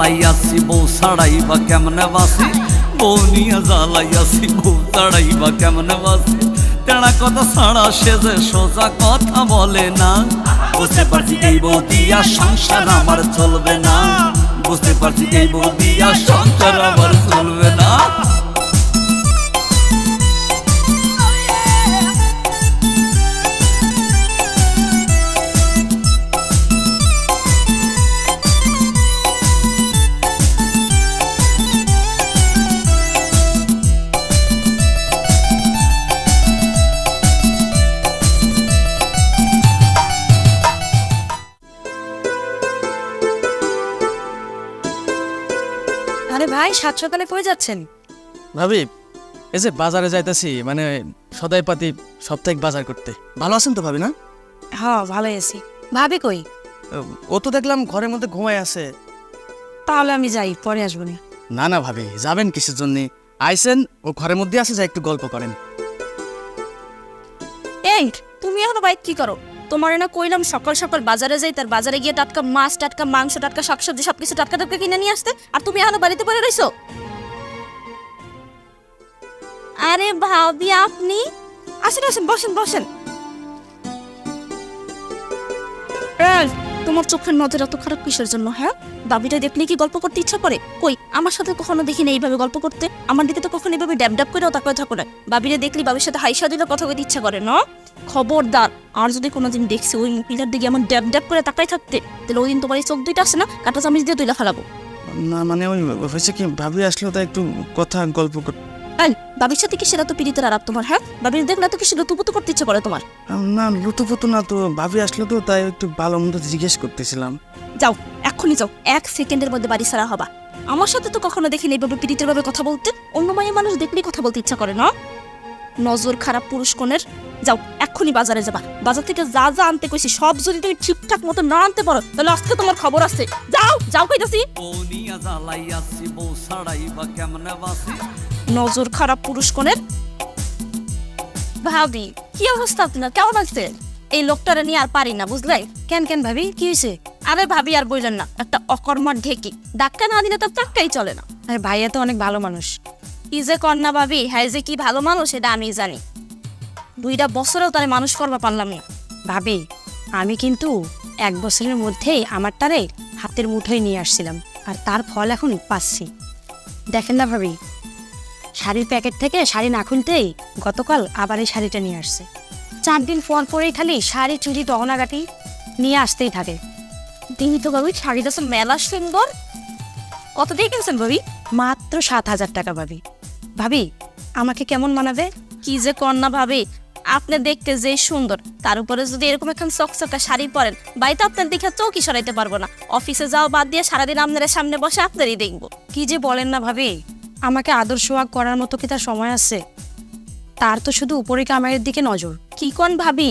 নিয়া জ্বালাইয়াছি বউ ছাড়াই বা কেমনে বাসি বউ নিয়ে জ্বালাইয়াছি বউ ছাড়াই বা কেমনে বাসি তেনা কথা ছাড়া সে যে সোজা কথা বলে না। বুঝতে পারছি এই বউ দিয়া সংসার আমার চলবে না। বুঝতে পারছি এই বউ দিয়া সংসার আমার চলবে না। সকালে কই যাচ্ছেন? ভাবি এই যে বাজারে যাইতাছি মানে সদাই পাতি সাপ্তাহিক বাজার করতে। ভালো আছেন তো ভাবি না? হ্যাঁ ভালোই আছি। ভাবি কই? ও তো দেখলাম ঘরের মধ্যে ঘুমায় আছে। তাহলে আমি যাই পরে আসব না। না না ভাবি যাবেন কিসের জন্য? আইসেন ও ঘরের মধ্যে আছে যা একটু গল্প করেন। এই তুমি এখনও বাইক কি করো? তোমার না কইলাম সকাল সকাল বাজারে যাই, তার বাজারে গিয়ে টাটকা মাছ, টাটকা মাংস, টাটকা শাকসবজি, সবকিছু টাটকা টাটকা কিনে নিয়ে আসতে, আর তুমি এখনও বাড়িতে পড়ে রইছো? আরে ভাবি, আপনি? আসেন আসেন, বসেন বসেন। তোমার চোখের নজর এত খারাপ কিসের জন্য হ্যাঁ? বাবিটা দেখলে কি গল্প করতে ইচ্ছা করে? কই, আমার সাথে কখনো দেখি না এইভাবে গল্প করতে? আমার দিকে তো কখনো এইভাবে ড্যাব ড্যাব করেও তাকায় থাকো না। বাবিরে দেখলি বাবির সাথে হাইসা দিলে কথা বলতে ইচ্ছা করে, না? খবরদার, আর যদি কোনোদিন দেখছি ওই মহিলার দিকে আমার ড্যাব ড্যাব করে তাকাই থাকতে, তাহলে ওই দিন তোমার এই চোখ দুইটা আসে না? কাটা চামিচ দিয়ে তুইলা ফেলাবো। না মানে ওই হয়েছে কি, ভাবি আসলেও তো একটু কথা গল্প কর এই বাবির সাথে কি সেটা তো পীড়িতের আরাপ তোমার হ্যাঁ? বাবির দেখলে তো কি সেটা তুপুতু করতে ইচ্ছে করে তোমার? না লুতুপুতু না তো ভাবি আসলে তো তাই একটু ভালো মন্দ জিজ্ঞেস করতেছিলাম। যাও এখনই যাও এক সেকেন্ডের মধ্যে বাড়ি ছাড়া হবা। আমার সাথে তো কখনো দেখিনি এইভাবে পীড়িতের ভাবে কথা বলতে। অন্য মায়ের মানুষ দেখলেই কথা বলতে ইচ্ছা করে না? নজর খারাপ পুরুষ কোণের যাও এক্ষুনি বাজারে যাবা। বাজার থেকে যা যা আনতে কইছি সব যদি তুমি ঠিকঠাক মতো না আনতে পারো তাহলে আজকে তোমার খবর আছে। যাও যাও কইতাছি। নজর খারাপ পুরুষ কোণের ভাবি কি অবস্থা আপনার? কেমন আছে? এই লোকটারে নিয়ে আর পারি না বুঝলে? কেন কেন ভাবি? কি হয়েছে আরে ভাবি আর বললেন না একটা অকর্মার ঢেকি। ধাক্কা না দিলে তো টাক্কাই চলে না। আরে ভাইয়া তো অনেক ভালো মানুষ। কি যে কন্যা ভাবি হ্যাঁ যে কি ভালো মানুষ এটা আমি জানি। দুইটা বছরেও তারে মানুষ করবা পারলাম না। ভাবি আমি কিন্তু এক বছরের মধ্যেই আমারটারে হাতের মুঠোয় নিয়ে আসছিলাম আর তার ফল এখন পাচ্ছি। দেখেন না ভাবি শাড়ির প্যাকেট থেকে শাড়ি না খুলতেই গতকাল আবার এই শাড়িটা নিয়ে আসছে। চার দিন পর পরেই খালি শাড়ি চুড়ি গহনাগাটি নিয়ে আসতেই থাকে। তিনি তো ভাবি শাড়িটা তো মেলা সুন্দর। কত দিয়ে কিনছেন ভাবি? মাত্র সাত হাজার টাকা ভাবি। ভাবি, আমাকে কেমন মানাবে? কি যে কন্যা ভাবি। আপনি দেখতে যে সুন্দর, তার উপরে যদি এরকম এখন চকচকা শাড়ি পরেন, বাড়িতে আপনার দেখে চৌকি সরাইতে পারব না। অফিসে যাও বাদ দিয়ে সারাদিন আপনার সামনে বসে আপনারই দেখব। কি যে বলেন না ভাবি। আমাকে আদর সোহাগ করার মতো কি তার সময় আছে? তার তো শুধু উপরে কামারের দিকে নজর। কি কোন ভাবি?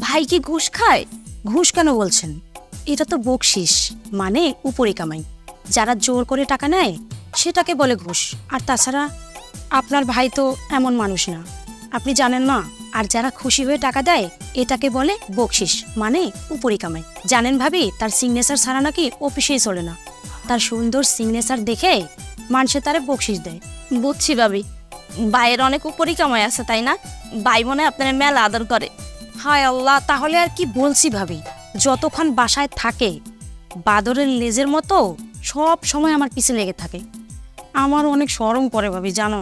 ভাই কি ঘুষ খায়? ঘুষ কেন বলছেন? এটা তো বকশিস মানে উপরে কামাই। যারা জোর করে টাকা নেয়, সেটাকে বলে ঘুষ। আর তাছাড়া আপনার ভাই তো এমন মানুষ না। আপনি জানেন না আর যারা খুশি হয়ে টাকা দেয় এটাকে বলে বকশিস মানে উপরে কামাই। জানেন ভাবি তার সিগনেচার ছাড়া নাকি অফিসেই চলে না। তার সুন্দর সিগনেচার দেখে মানুষে তারে বকশিস দেয়। বুঝছি ভাবি। ভাইয়ের অনেক উপরই কামাই আছে তাই না? ভাই মনে আপনার মেলা আদর করে। হায় আল্লাহ তাহলে আর কি বলছি ভাবি? যতক্ষণ বাসায় থাকে বাদরের লেজের মতো সব সময় আমার পিছে লেগে থাকে। আমার অনেক সরম করে ভাবি জানো?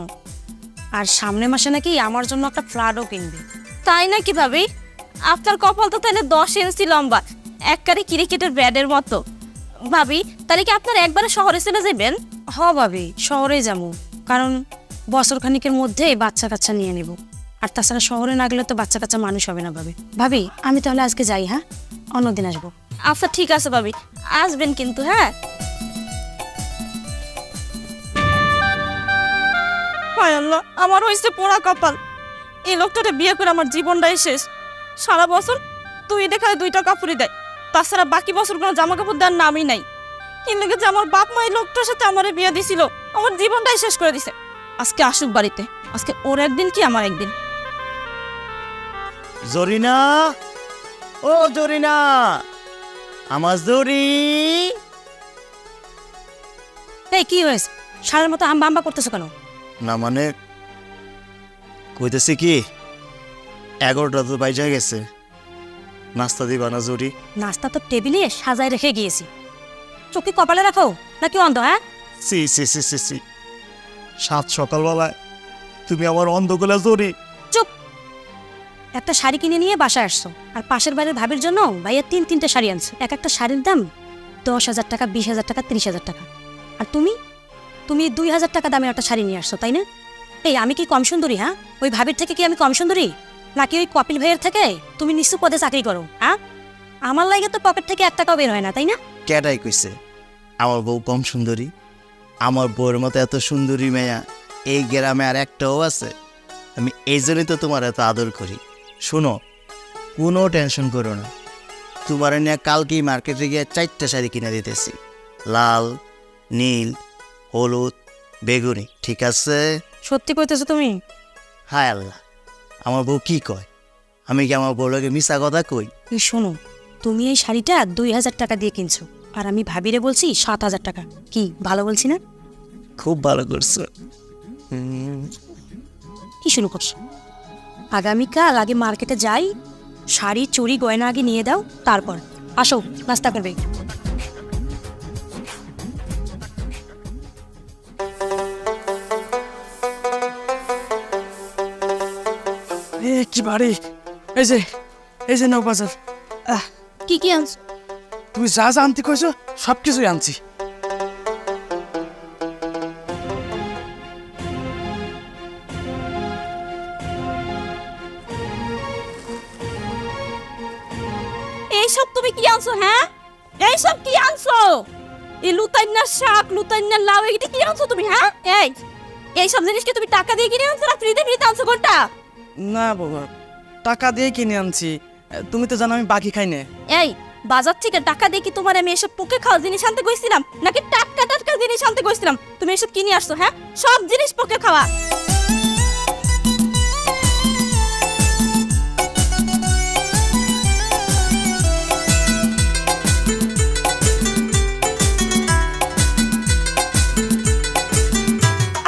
আর সামনে মাসে নাকি আমার জন্য একটা ফ্ল্যাটও কিনবে। তাই নাকি ভাবি? আপনার কপাল তো তাহলে দশ ইঞ্চি লম্বা একবারে ক্রিকেটের ব্যাডের মতো। ভাবি তাহলে কি আপনার একবারে শহরে চলে যাবেন? হ ভাবি শহরে যাব। কারণ বছর খানিকের মধ্যেই বাচ্চা কাচ্চা নিয়ে নেব। আর তাছাড়া শহরে না গেলে তো বাচ্চা কাচ্চা মানুষ হবে না ভাবি। ভাবি আমি তাহলে আজকে যাই হ্যাঁ? অন্যদিন আসব। আচ্ছা ঠিক আছে ভাবি। আসবেন কিন্তু হ্যাঁ? হায় আল্লাহ আমার হয়েছে পোড়া কপাল। এই বিয়ে করে আমার জীবনটাই শেষ। সারা বছর তুই দেখায় দুইটা কাপড়ই দেয়। তাছাড়া বাকি বছর কোনো জামা কাপড় দেওয়ার নামই নাই। কিন্তু যে আমার বাপ মা এই লোকটার সাথে আমার বিয়ে দিছিল আমার জীবনটাই শেষ করে দিছে। আজকে আসুক বাড়িতে আজকে ওর একদিন কি আমার একদিন? জরিনা ও জরিনা আমার জরি। এই কি হয়েছে? সারের মতো হাম্বা হাম্বা করতেছো কেন? না মানে? কইতেছি কি এগারোটা তো বাইজা গেছে। নাস্তা দিবা না জরি? নাস্তা তো টেবিলে সাজায় রেখে গিয়েছি। চোখে কপালে রাখো নাকি অন্ধ হ্যাঁ? সি সি সি সি সি। সাত সকালবেলায় তুমি আমার অন্ধগুলা জরি। চুপ! একটা শাড়ি কিনে নিয়ে বাসায় আসছো আর পাশের বাড়ির ভাবির জন্য ভাইয়া তিন তিনটে শাড়ি আনছে। এক একটা শাড়ির দাম দশ হাজার টাকা বিশ হাজার টাকা তিরিশ হাজার টাকা। আর তুমি? তুমি দুই হাজার টাকা দামের একটা শাড়ি নিয়ে আসছো, তাই না? এই, আমি কি কম সুন্দরী হ্যাঁ? ওই ভাবির থেকে কি আমি কম সুন্দরী? নাকি ওই কপিল ভাইয়ের থেকে? তুমি নিশ্চু পদে চাকরি করো হ্যাঁ? আমার লাগে তো পকেট থেকে এক টাকাও বের হয় না, তাই না? কেটাই কইছে, আমার বউ কম সুন্দরী। আমার বউয়ের মতো এত সুন্দরী মেয়া এই গ্রামে আর একটাও আছে। আমি এই জন্যই তো তোমার এত আদর করি। শোনো, কোনো টেনশন করো না। তোমার নিয়ে কালকেই মার্কেটে গিয়ে চারটা শাড়ি কিনে দিতেছি। লাল, নীল হলুদ বেগুনি ঠিক আছে? সত্যি কইতেছো তুমি? হায় আল্লাহ আমার বউ কি কয়? আমি কি আমার বউটাকে মিশা কথা কই? এই শোনো তুমি এই শাড়িটা দুই হাজার টাকা দিয়ে কিনছো আর আমি ভাবিরে বলছি সাত হাজার টাকা। কি ভালো বলছি না? খুব ভালো করছ। কি শুরু করছ? আগামীকাল আগে মার্কেটে যাই শাড়ি চুড়ি গয়না আগে নিয়ে দাও তারপর। আসো নাস্তা করবে। কি বাড়ি? এই যে এই যে নাও বাজার। আহ কি কি আনছো? তুমি যা যা আনতে কইছো সব কিছুই আনছি। এইসব তুমি কি আনছো হ্যাঁ? এইসব কি আনছো? এই লুতাইনার শাক লুতাইনার লাউ এগুলি কি আনছো তুমি হ্যাঁ? এই এইসব জিনিস কি তুমি টাকা দিয়ে কিনে আনছো না ফ্রিতে ফ্রিতে আনছো কোনটা? না বাবা টাকা দিয়ে কিনে আনছি। তুমি তো জানো আমি বাকি খাই না। এই বাজার থেকে টাকা দিয়ে কি তোমার আমি এসব পোকে খাওয়া জিনিস আনতে কইছিলাম নাকি টাটকা টাটকা জিনিস আনতে কইছিলাম তুমি এসব কিনে আসছো হ্যাঁ? সব জিনিস পোকে খাওয়া।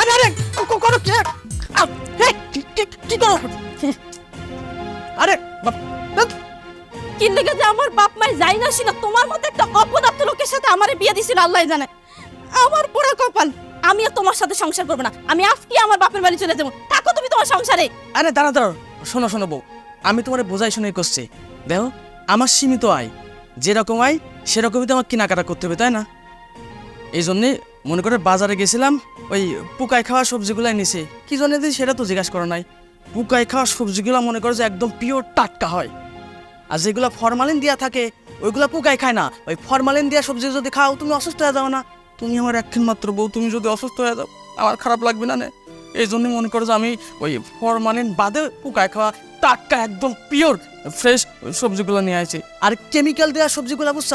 আরে আরে করো কি করো? কিন্তু যে আমার বাপ মাই যাই না ছিল তোমার মতো একটা অপদার্থ লোকের সাথে আমারে বিয়ে দিছিল আল্লাহ জানে। আমার পোড়া কপাল, আমি আর তোমার সাথে সংসার করব না। আমি আজকে আমার বাপের বাড়ি চলে যাব। থাকো তুমি তোমার সংসারে। আরে দাঁড়া দাঁড়ো শোনো শোনো বউ। আমি তোমার বোঝাই শুনে করছি। দেখো, আমার সীমিত আয়। যেরকম আয়, সেরকমই তো আমার কেনাকাটা করতে হবে, তাই না? এই জন্যে মনে করে বাজারে গেছিলাম, ওই পুকায় খাওয়া সবজিগুলাই নিছে। কি জন্য সেটা তো জিজ্ঞাসা করা নাই। পুকায় খাওয়া সবজিগুলো মনে করো যে একদম পিওর টাটকা হয়। আর যেগুলো ফরমালিন দেওয়া থাকে ওইগুলো পুকায় খায় না। ওই ফরমালিন দেওয়া সবজি যদি খাও তুমি অসুস্থ হয়ে যাও না। তুমি আমার একদিন মাত্র বউ তুমি যদি অসুস্থ হয়ে যাও আমার খারাপ লাগবে না নে। এই জন্য মনে করো যে আমি ওই ফরমালিন বাদে পুকায় খাওয়া টাটকা একদম পিওর ফ্রেশ সবজিগুলো নিয়ে আসছি আর কেমিক্যাল দেওয়া সবজিগুলো বুঝছ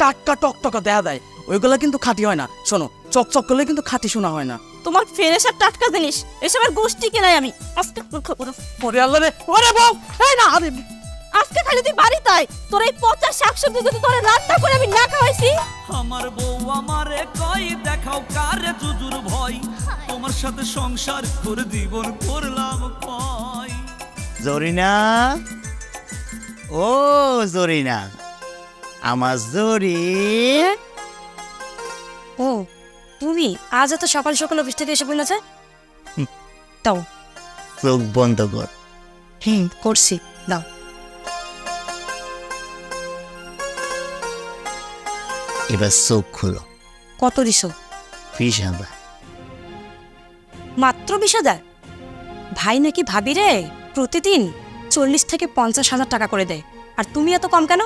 টাটকা টকটকা দেয়া দেয়। ওইগুলো কিন্তু খাঁটি হয় না। শোনো চকচক করলে কিন্তু খাঁটি শোনা হয় না। তোমার ফেরেস আর টাটকা জিনিস এসবের গোষ্ঠী কেনাই আমি? আজকে আল্লাহ রে ওরে বউ! এই না আরে আজকে খালি তুই বাড়ি তাই? তোর এই পচা শাকসবজি যদি তোর রান্না করে আমি না খাওয়াইছি? আমার বউ আমারে কই দেখাও কারে জুজুর ভয়? তোমার সাথে সংসার করে জীবন করলাম কয়। জরিনা? ও জরিনা। আমার জরি। ও তুমি আজ এত সকাল সকাল অফিস থেকে এসে বলেছে দাও। চোখ বন্ধ কর। হুম করছি। দাও। এবার চোখ খুলো। কত দিছো? ফিস হাঁদা মাত্র বিশ হাজার? ভাই নাকি ভাবি রে প্রতিদিন চল্লিশ থেকে পঞ্চাশ হাজার টাকা করে দেয়। আর তুমি এত কম কেন?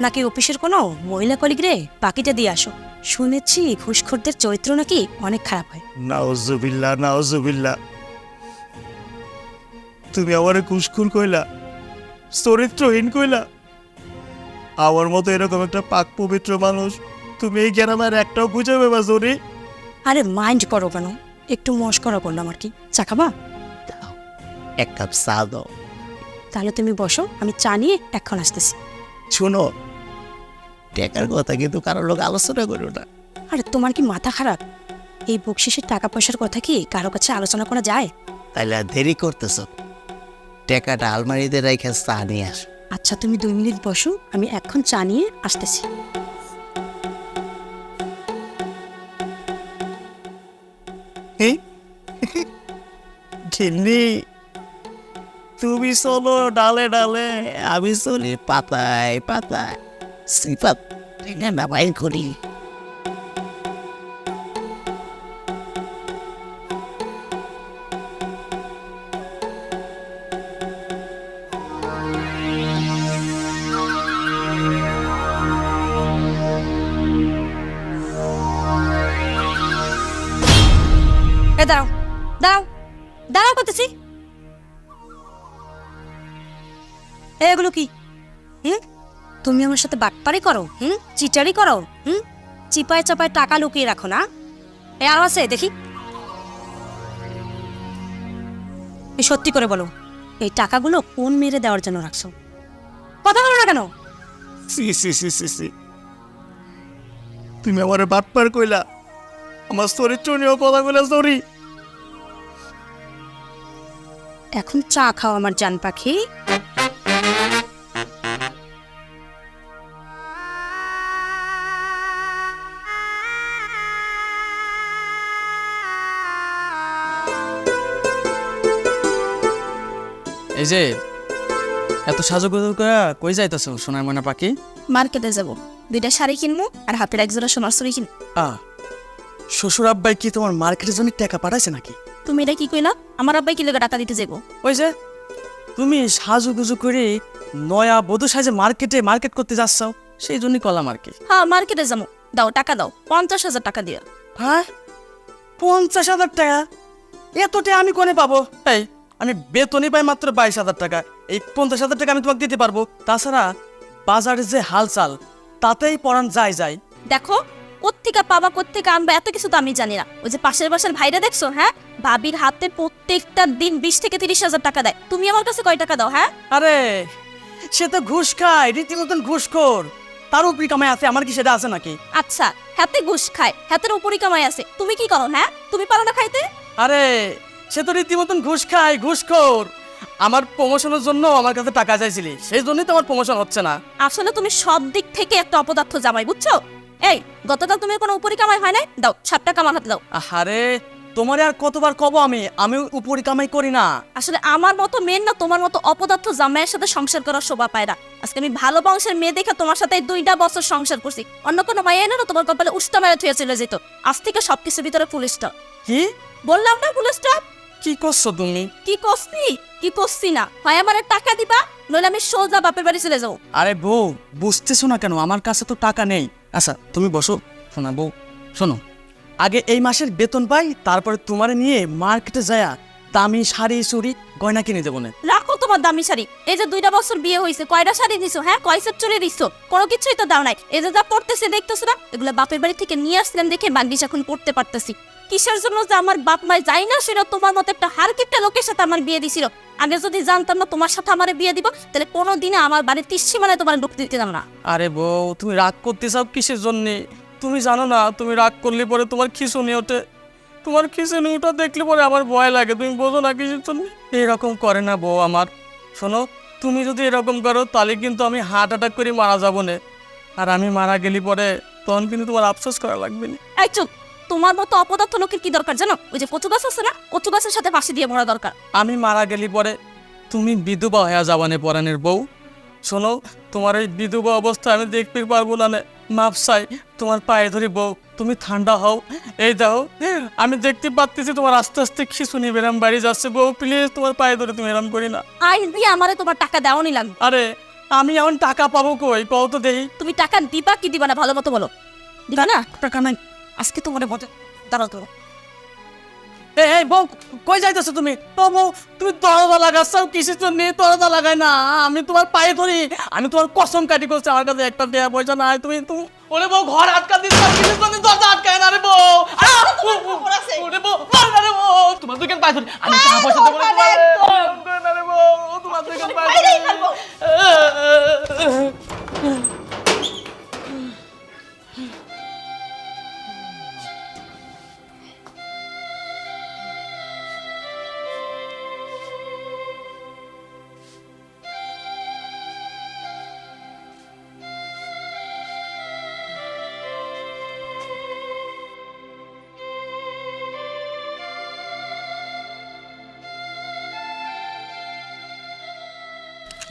নাকি অফিসের কোনো মহিলা কলিগ রে বাকিটা দিয়ে আসো। শুনেছি ঘুষখোরদের চরিত্র নাকি অনেক খারাপ হয়। নাওজুবিল্লা নাওজুবিল্লা তুমি আমারে কুসকুর কইলা চরিত্রহীন কইলা। আমার মতো এরকম একটা পাক পবিত্র মানুষ তুমি এই গ্রামের একটাও খুঁজে পেবা জরি আরে মাইন্ড করো কেন? একটু মস্করা করলাম আর কি। চা খাবা? দাও। এক কাপ চা দাও। তাহলে তুমি বসো আমি চা নিয়ে এখন আসতেছি। শুনো টেকার কথা কিন্তু কারোর লোক আলোচনা করো না। আরে তোমার কি মাথা খারাপ? এই বকশিসের টাকা পয়সার কথা কি কারও কাছে আলোচনা করা যায়? তাইলে আর দেরি করতেছ। টাকাটা আলমারিতে রেখে চা নিয়ে আস। আচ্ছা তুমি দুই মিনিট বসো, আমি এখন চা নিয়ে আসতেছি। তুমি চলো ডালে ডালে, আমি চলি পাতায় পাতায়। শ্রীপাত করি। এ, দাঁড়াও দাঁড়াও দাঁড়াও করতেছি। এগুলো কি? হুম? তুমি আমার সাথে বাটপারি করো, হুম? চিটারি করো, হুম? চিপায় চাপায় টাকা লুকিয়ে রাখো না। এ, আরও আছে, দেখি। সত্যি করে বলো, এই টাকাগুলো কোন মেরে দেওয়ার জন্য রাখছো? কথা বলো না কেন? সি সি সি সি সি। তুমি আমার বাটপার কইলা। আমার চরিত্র নিয়েও কথা সরি এখন চা খাও আমার জান পাখি। এই যে এত সাজুগুজু করে কই যাইতেছ সোনার ময়না পাখি? মার্কেটে যাব। দুইটা শাড়ি কিনবো আর হাতের এক জোড়া সোনার চুরি কিনবো আ শ্বশুর আব্বাই কি তোমার মার্কেটের জন্য টাকা পাঠাইছে নাকি? তুমি এটা কি কইলা? আমার আব্বাই কি লোকে টাকা দিতে যাব ওই যে তুমি সাজুগুজু করে নয়া বধূ সাজে মার্কেটে মার্কেট করতে যাচ্ছ সেই জন্যই কলা আর কি হ্যাঁ মার্কেটে যাব। দাও টাকা দাও পঞ্চাশ হাজার টাকা দিও। হ্যাঁ? পঞ্চাশ হাজার টাকা? এতটা আমি কোনে পাবো? এই আমি বেতনই পাই মাত্র বাইশ হাজার টাকা। এই পঞ্চাশ হাজার টাকা আমি তোমাকে দিতে পারব। তাছাড়া বাজারের যে হালচাল তাতেই পড়ান যায় যায়। দেখো কোত্থেকে পাবা কোত্থেকে আনবা এত কিছু তো আমি জানি না। ওই যে পাশের বাসার ভাইরা দেখছ হ্যাঁ? ভাবির হাতে প্রত্যেকটা দিন বিশ থেকে তিরিশ হাজার টাকা দেয়। তুমি আমার কাছে কয় টাকা দাও হ্যাঁ? আরে সে তো ঘুষ খায় রীতিমতন ঘুষখোর। তার উপরি কামাই আছে আমার কি সেটা আছে নাকি? আচ্ছা হাতে ঘুষ খায় হাতের উপরই কামাই আছে। তুমি কি করো হ্যাঁ? তুমি পারো না খাইতে? আরে সে তো রীতিমতন ঘুষ খায় ঘুষখোর। আমার প্রমোশনের জন্য আমার কাছে টাকা চাইছিলি সেই জন্যই তো আমার প্রমোশন হচ্ছে না। আসলে তুমি সব দিক থেকে একটা অপদার্থ জামাই বুঝছ? এই গতকাল তুমি কোনো উপরি কামাই হয় নাই? দাও ষাট টাকা আমার হাতে দাও। আরে তোমার আর কতবার কব আমি? আমি উপরি কামাই করি না। আসলে আমার মতো মেয়ের না তোমার মতো অপদার্থ জামাইয়ের সাথে সংসার করার শোভা পায় না। আজকে আমি ভালো বংশের মেয়ে দেখে তোমার সাথে দুইটা বছর সংসার করছি। অন্য কোনো মাইয়া না তোমার কপালে উষ্টা মায়া থুয়ে চলে যেত। আজ থেকে সবকিছুর ভিতরে পুলিশটা কি? বললাম না পুলিশটা কি করছ তুমি? কি করছি? কি করছি না? হয় আমার টাকা দিবা নইলে আমি সোজা বাপের বাড়ি চলে যাব। আরে বউ বুঝতেছো না কেন? আমার কাছে তো টাকা নেই। আচ্ছা তুমি বসো। শোনা বউ, শোনো। আগে এই মাসের বেতন পাই, তারপরে তোমারে নিয়ে মার্কেটে যায়া দামি শাড়ি, চুড়ি, গয়না কিনে দেবো না। রাখো তোমার দামি শাড়ি। এই যে দুইটা বছর বিয়ে হয়েছে কয়টা শাড়ি দিছো হ্যাঁ? কয় সেট চলে দিছো? কোনো কিছুই তো দাও নাই। এই যে যা পড়তেছে, দেখতেছো না? এগুলো বাপের বাড়ি থেকে নিয়ে আসলাম দেখে বাগদিস এখন পড়তে পারতেছি। কিসের জন্য যে আমার বাপ মায় যাই না সেটা তোমার মতো একটা হারকিপটা লোকের সাথে আমার বিয়ে দিছিল? আগে যদি জানতাম না তোমার সাথে আমার বিয়ে দিব তাহলে কোনো দিনে আমার বাড়ির তিসি মানে তোমার ঢুকতে দিতাম না। আরে বউ তুমি রাগ করতে চাও কিসের জন্যে? তুমি জানো না তুমি রাগ করলে পরে তোমার খিসুনি ওঠে। তোমার খিসুনি ওটা দেখলে পরে আমার ভয় লাগে। তুমি বোঝো না কিসের জন্য? এরকম করে না বউ আমার। শোনো তুমি যদি এরকম করো তাহলে কিন্তু আমি হার্ট অ্যাটাক করে মারা যাব না। আর আমি মারা গেলি পরে তখন কিন্তু তোমার আফসোস করা লাগবে না। চুপ! তোমার মতো অপদার্থ লোকের কি দরকার জানো? ওই যে কচু গাছ আছে না? কচু গাছের সাথে ফাঁসি দিয়ে মরা দরকার। আমি মারা গেলি পরে তুমি বিধবা হয়ে যাবানে পরাণের বউ। শোনো তোমার এই বিধবা অবস্থা আমি দেখতে পারব না। মাপ চাই তোমার পায়ে ধরি বউ তুমি ঠান্ডা হও। এই দাও আমি দেখতে পাচ্ছি তোমার আস্তে আস্তে খিসুনি বেরাম বাড়ি যাচ্ছে। বউ প্লিজ তোমার পায়ে ধরে তুমি এরম করি না আইস দিয়ে আমারে তোমার টাকা দেওয়ানি লাগবে। আরে আমি এমন টাকা পাবো কই? কও তো দেই তুমি টাকা দিবা কি দিবা না ভালো মতো বলো। দিবা না? টাকা নাই। আজকে তোমার মজা দাঁড়াও তো। এই এই বউ কই যাইতেছো তুমি? ও বউ তুমি দরজা লাগাচ্ছ কিসের জন্য? দরজা লাগাই না। আমি তোমার পায়ে ধরি। আমি তোমার কসম কাটি করছি। আমার কাছে একটা দেয়া পয়সা নাই। তুমি তুমি ওরে বউ ঘর আটকা দিচ্ছ। কিসের জন্য দরজা আটকায় না রে বউ? ওরে বউ মার না রে বউ। তোমার দুকেন পায়ে ধরি। আমি টাকা পয়সা দেবো না তোমারে। মার না রে বউ। তোমার দুকেন পায়ে ধরি।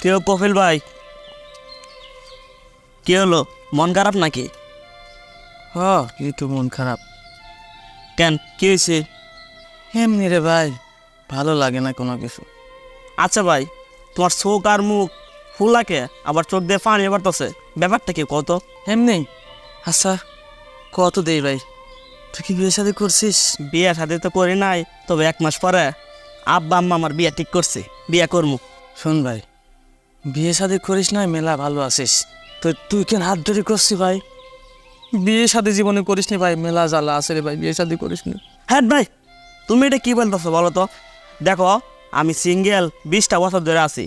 কেউ কপিল ভাই? কে হলো? মন খারাপ নাকি? হ একটু মন খারাপ। কেন? কি হয়েছে? এমনি রে ভাই ভালো লাগে না কোনো কিছু। আচ্ছা ভাই তোমার চোখ আর মুখ ফুলাকে আবার চোখ দিয়ে পানি বাড়তেছে। ব্যাপারটা কি কত এমনি? আচ্ছা কত দেই ভাই। তুই কি বিয়ে শাদি করছিস? বিয়ে সাথে তো করি নাই তবে এক মাস পরে আব্বা আম্মা আমার বিয়ে ঠিক করছে বিয়ে করমু। শোন ভাই বিয়ে শাদি করিস না মেলা ভালো আছিস। তো তুই কেন হাত ধরে করছিস ভাই? বিয়ে শাদি জীবনে করিস নি ভাই মেলা জ্বালা আছে রে ভাই বিয়ে শাদি করিস নি। হ্যাঁ ভাই তুমি এটা কি বলতেছো বলো তো? দেখো আমি সিঙ্গেল বিশটা বছর ধরে আছি।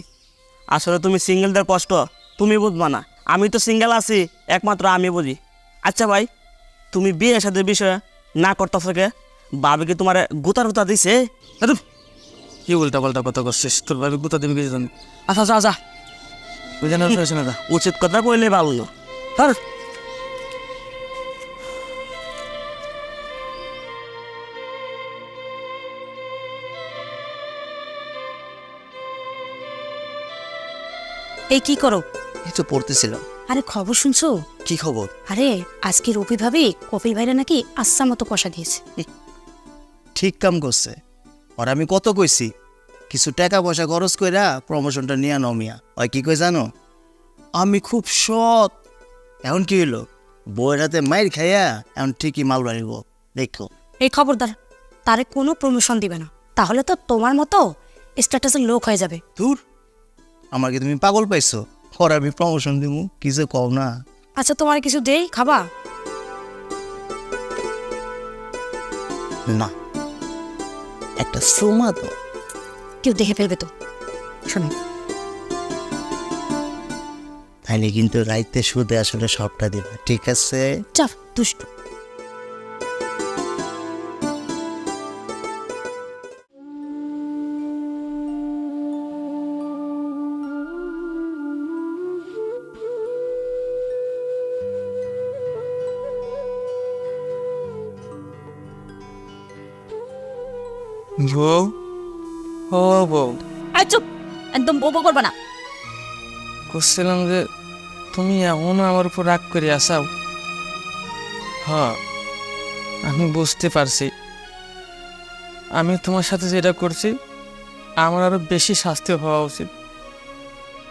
আসলে তুমি সিঙ্গেলদের কষ্ট তুমি বুঝবা না। আমি তো সিঙ্গেল আছি একমাত্র আমি বুঝি। আচ্ছা ভাই তুমি বিয়ে সাথে বিষয়ে না করতেছো কে? বাবে কি তোমার গুতার গুতা দিছে? কি উল্টা পাল্টা কথা করছিস? তোর ভাই গুতা দিবি কিছু আচ্ছা যা যা। উচিত কথা কইলে ভালো। এই কি করো? এই তো পড়তেছিল আরে খবর শুনছো? কি খবর? আরে আজকে রবি ভাবি কপিল ভাইরা নাকি আচ্ছা মতো কষা দিয়েছে। ঠিক কাম করছে। আর আমি কত কইছি কিছু টাকা পয়সা খরচ কইরা প্রমোশনটা নিয়ে নমিয়া ওই কি কই জানো? আমি খুব সৎ। এখন কি হইল? বউয়ের হাতে মাইর খাইয়া এখন ঠিকই মাল বাড়িব। দেখো। এই খবরদার তারে কোনো প্রমোশন দিবে না। তাহলে তো তোমার মতো স্ট্যাটাসের লোক হয়ে যাবে। দূর আমার কি তুমি পাগল পাইছো? ওর আমি প্রমোশন দিব কিছু কম না। আচ্ছা তোমার কিছু দেই খাবা? না। একটা সুমা তো কেউ দেখে ফেলবে তো। শোনো। তাইলে কিন্তু রাইতে সুদে আসলে সবটা দেবে ঠিক আছে? চাপ দুষ্টু। বোবো করবে না। করছিলাম যে তুমি এমনও আমার উপর রাগ করে আসাও। হ্যাঁ আমি বুঝতে পারছি। আমি তোমার সাথে যেটা করছি, আমার আরও বেশি শাস্তি হওয়া উচিত।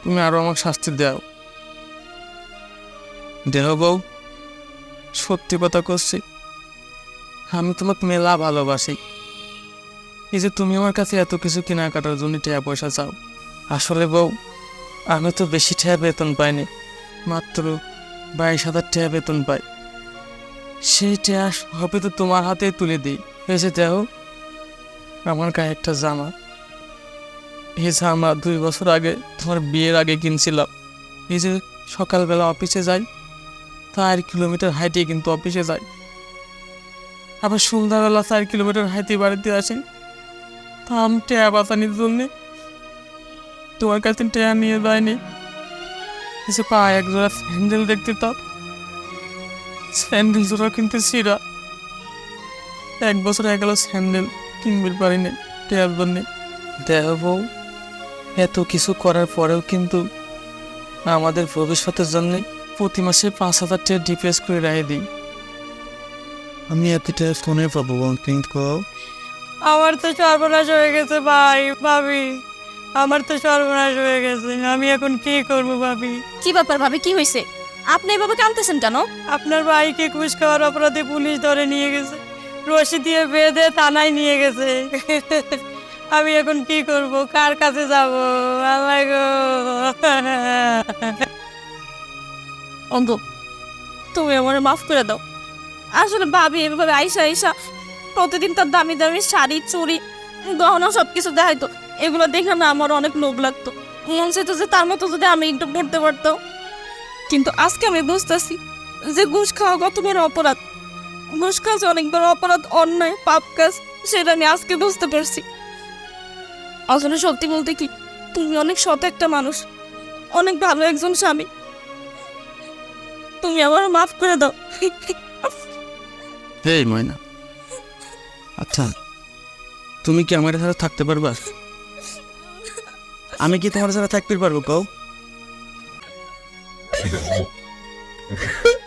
তুমি আরও আমাকে শাস্তি দাও। দেহ বউ, সত্যি কথা করছি আমি তোমাকে মেলা ভালোবাসি। এই যে তুমি আমার কাছে এত কিছু কেনাকাটার জন্য টাকা পয়সা চাও। আসলে বউ, আমি তো বেশি টাকা বেতন পাইনি, মাত্র বাইশ হাজার টাকা বেতন পাই। সেই টাকা হবে তো তোমার হাতে তুলে দিই, হয়েছে দেহ আমার গায়ে একটা জামা। এই জামা দুই বছর আগে তোমার বিয়ের আগে কিনছিলাম। এই যে সকালবেলা অফিসে যাই, চার কিলোমিটার হাইটে কিন্তু অফিসে যাই। আবার সন্ধ্যাবেলা চার কিলোমিটার হাইটে বাড়িতে আসি। তা আমি টাকা বাঁচানোর জন্যে তোমার কাছে টেয়া নিয়ে যায়নি। কিছু পা এক জোড়া স্যান্ডেল দেখতে তো। স্যান্ডেল জোড়া কিন্তু ছিঁড়া এক বছর এক গেল স্যান্ডেল কিনবে পারিনি টেয়ার জন্যে। দেহ বউ এত কিছু করার পরেও কিন্তু আমাদের ভবিষ্যতের জন্য প্রতি মাসে পাঁচ হাজার টাকা ডিপিএস করে রায় দিই। আমি এত টাকা ফোনে পাবো কিন্তু আমার তো সর্বনাশ হয়ে গেছে ভাই ভাবি। আমার তো সর্বনাশ হয়ে গেছে। আমি এখন কি করব ভাবি? কি ব্যাপার ভাবি কি হয়েছে? আপনি এভাবে কাঁদতেছেন কেন? আপনার ভাইকে ঘুষ খাওয়ার অপরাধে পুলিশ ধরে নিয়ে গেছে। রশি দিয়ে বেঁধে থানায় নিয়ে গেছে। আমি এখন কি করব? কার কাছে যাব? আল্লাহ গো। অঙ্গ তুমি আমার মাফ করে দাও। আসলে ভাবি এভাবে আইসা আইসা প্রতিদিন তার দামি দামি শাড়ি চুড়ি গহনা সব কিছু দেখাইতো। এগুলো দেখে না, আমার অনেক লোভ লাগতো। মন চাইতো যে তার মতো যদি আমি একটু পড়তে পারতাম। কিন্তু আজকে আমি বুঝতেছি যে ঘুষ খাওয়া কত বড় অপরাধ। ঘুষ খাওয়া অনেক বড় অপরাধ, অন্যায়, পাপ কাজ, সেটা আমি আজকে বুঝতে পারছি। আসলে সত্যি বলতে কি, তুমি অনেক সৎ একটা মানুষ। অনেক ভালো একজন স্বামী। তুমি আমার মাফ করে দাও। এই ময়না। আচ্ছা। তুমি কি আমার সাথে থাকতে পারবা? আমি কি তোমার সাথে থাকতে পারব কও